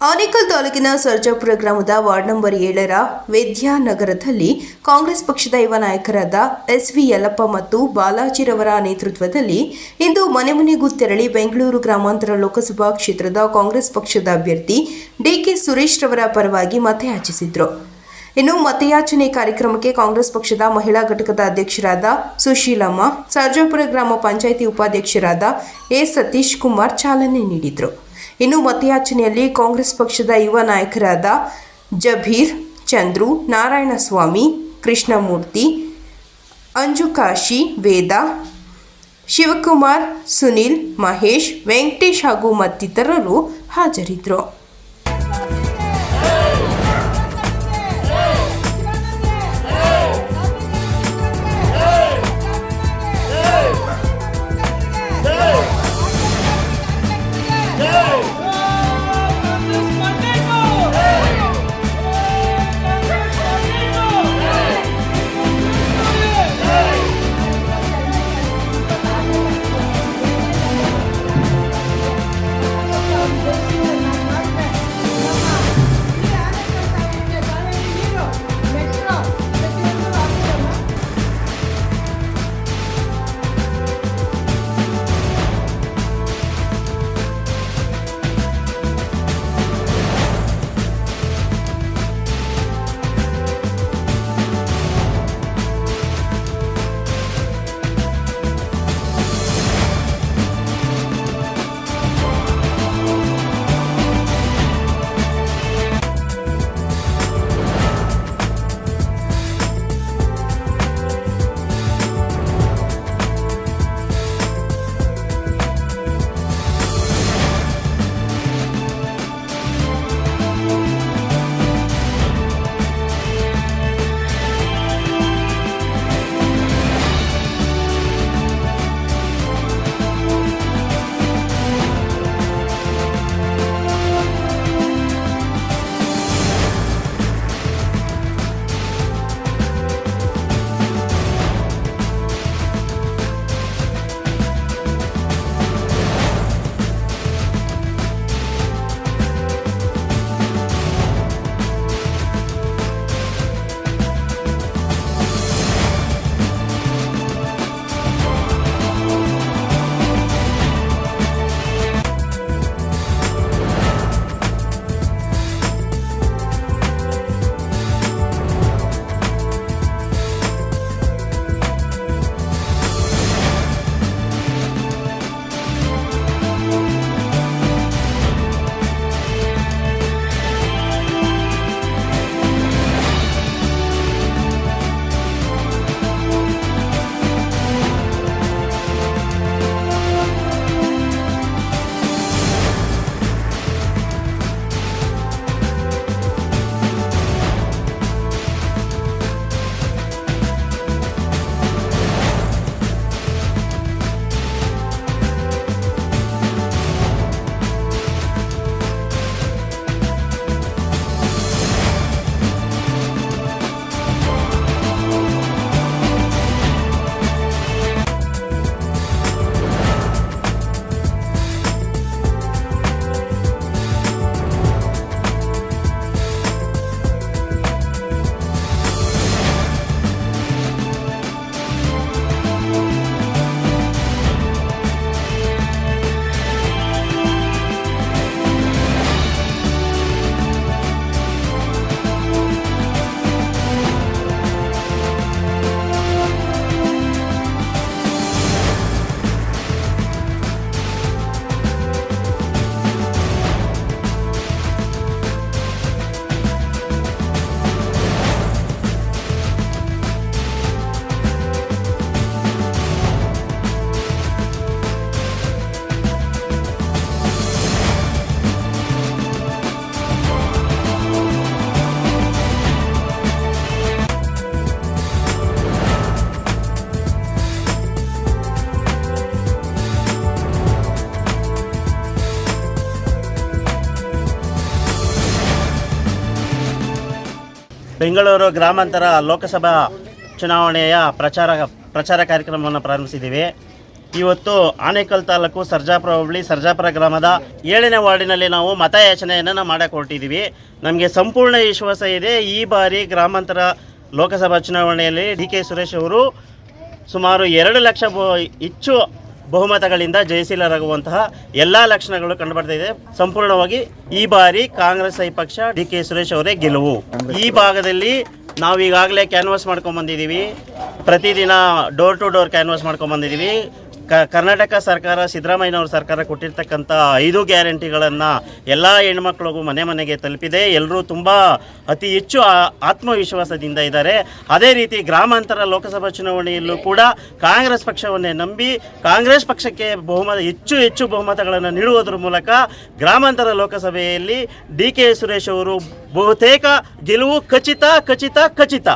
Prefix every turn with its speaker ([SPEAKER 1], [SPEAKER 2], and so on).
[SPEAKER 1] ಆನೇಕಲ್ ತಾಲೂಕಿನ ಸರ್ಜಾಪುರ ಗ್ರಾಮದ ward number ಏಳರ ವೇದ್ಯಾನಗರದಲ್ಲಿ ಕಾಂಗ್ರೆಸ್ ಪಕ್ಷದ ಯುವ ನಾಯಕರಾದ ಎಸ್ ವಿ ಯಲ್ಲಪ್ಪ ಮತ್ತು ಬಾಲಾಜಿರವರ ನೇತೃತ್ವದಲ್ಲಿ ಇಂದು ಮನೆ ಮನೆಗೂ ತೆರಳಿ ಬೆಂಗಳೂರು ಗ್ರಾಮಾಂತರ ಲೋಕಸಭಾ ಕ್ಷೇತ್ರದ ಕಾಂಗ್ರೆಸ್ ಪಕ್ಷದ ಅಭ್ಯರ್ಥಿ ಡಿಕೆ ಸುರೇಶ್ ರವರ ಪರವಾಗಿ ಮತಯಾಚಿಸಿದರು. ಇನ್ನು ಮತಯಾಚನೆ ಕಾರ್ಯಕ್ರಮಕ್ಕೆ ಕಾಂಗ್ರೆಸ್ ಪಕ್ಷದ ಮಹಿಳಾ ಘಟಕದ ಅಧ್ಯಕ್ಷರಾದ ಸುಶೀಲಮ್ಮ, ಸರ್ಜಾಪುರ ಗ್ರಾಮ ಪಂಚಾಯಿತಿ ಉಪಾಧ್ಯಕ್ಷರಾದ ಎ ಸತೀಶ್ ಕುಮಾರ್ ಚಾಲನೆ ನೀಡಿದರು. ಇನ್ನು ಮತಯಾಚನೆಯಲ್ಲಿ ಕಾಂಗ್ರೆಸ್ ಪಕ್ಷದ ಯುವ ನಾಯಕರಾದ ಜಬೀರ್, ಚಂದ್ರು, ನಾರಾಯಣಸ್ವಾಮಿ, ಕೃಷ್ಣಮೂರ್ತಿ ಅಂಜುಕಾಶಿ ವೇದ, ಶಿವಕುಮಾರ್, ಸುನಿಲ್, ಮಹೇಶ್, ವೆಂಕಟೇಶ್ ಹಾಗೂ ಮತ್ತಿತರರು ಹಾಜರಿದ್ದರು.
[SPEAKER 2] ಬೆಂಗಳೂರು ಗ್ರಾಮಾಂತರ ಲೋಕಸಭಾ ಚುನಾವಣೆಯ ಪ್ರಚಾರ ಪ್ರಚಾರ ಕಾರ್ಯಕ್ರಮವನ್ನು ಪ್ರಾರಂಭಿಸಿದ್ದೀವಿ. ಇವತ್ತು ಆನೇಕಲ್ ತಾಲೂಕು ಸರ್ಜಾಪುರ ಹೋಬಳಿ, ಸರ್ಜಾಪುರ ಗ್ರಾಮದ ಏಳನೇ ವಾರ್ಡಿನಲ್ಲಿ ನಾವು ಮತಯಾಚನೆಯನ್ನು ಯಾಚನೆಯನ್ನು ಮಾಡಕ್ಕೆ ಹೊರಟಿದ್ದೀವಿ. ನಮಗೆ ಸಂಪೂರ್ಣ ವಿಶ್ವಾಸ ಇದೆ. ಈ ಬಾರಿ ಗ್ರಾಮಾಂತರ ಲೋಕಸಭಾ ಚುನಾವಣೆಯಲ್ಲಿ ಡಿ ಕೆ ಸುರೇಶ್ ಅವರು ಸುಮಾರು ಎರಡು ಲಕ್ಷ ಹೆಚ್ಚು ಬಹುಮತಗಳಿಂದ ಜಯಶೀಲರಾಗುವಂತಹ ಎಲ್ಲ ಲಕ್ಷಣಗಳು ಕಂಡುಬರ್ತಾ ಇದೆ. ಸಂಪೂರ್ಣವಾಗಿ ಈ ಬಾರಿ ಕಾಂಗ್ರೆಸ್ ಐ ಪಕ್ಷ ಡಿ ಕೆ ಸುರೇಶ್ ಅವರೇ ಗೆಲುವು. ಈ ಭಾಗದಲ್ಲಿ ನಾವು ಈಗಾಗಲೇ ಕ್ಯಾನ್ವಾಸ್ ಮಾಡ್ಕೊಂಡ್ ಬಂದಿದ್ದೀವಿ. ಪ್ರತಿದಿನ ಡೋರ್ ಟು ಡೋರ್ ಕ್ಯಾನ್ವಾಸ್ ಮಾಡ್ಕೊಂಡ್ ಬಂದಿದ್ದೀವಿ. ಕ ಕರ್ನಾಟಕ ಸರ್ಕಾರ, ಸಿದ್ದರಾಮಯ್ಯನವ್ರ ಸರ್ಕಾರ ಕೊಟ್ಟಿರ್ತಕ್ಕಂಥ ಐದು ಗ್ಯಾರಂಟಿಗಳನ್ನು ಎಲ್ಲ ಹೆಣ್ಮಕ್ಳಿಗೂ ಮನೆ ಮನೆಗೆ ತಲುಪಿದೆ. ಎಲ್ಲರೂ ತುಂಬ ಅತಿ ಹೆಚ್ಚು ಆತ್ಮವಿಶ್ವಾಸದಿಂದ ಇದ್ದಾರೆ. ಅದೇ ರೀತಿ ಗ್ರಾಮಾಂತರ ಲೋಕಸಭಾ ಚುನಾವಣೆಯಲ್ಲೂ ಕೂಡ ಕಾಂಗ್ರೆಸ್ ಪಕ್ಷವನ್ನೇ ನಂಬಿ ಕಾಂಗ್ರೆಸ್ ಪಕ್ಷಕ್ಕೆ ಬಹುಮತ, ಹೆಚ್ಚು ಹೆಚ್ಚು ಬಹುಮತಗಳನ್ನು ನೀಡುವುದರ ಮೂಲಕ ಗ್ರಾಮಾಂತರ ಲೋಕಸಭೆಯಲ್ಲಿ ಡಿ ಕೆ ಸುರೇಶ್ ಅವರು ಬಹುತೇಕ ಗೆಲುವು ಖಚಿತ ಖಚಿತ ಖಚಿತ.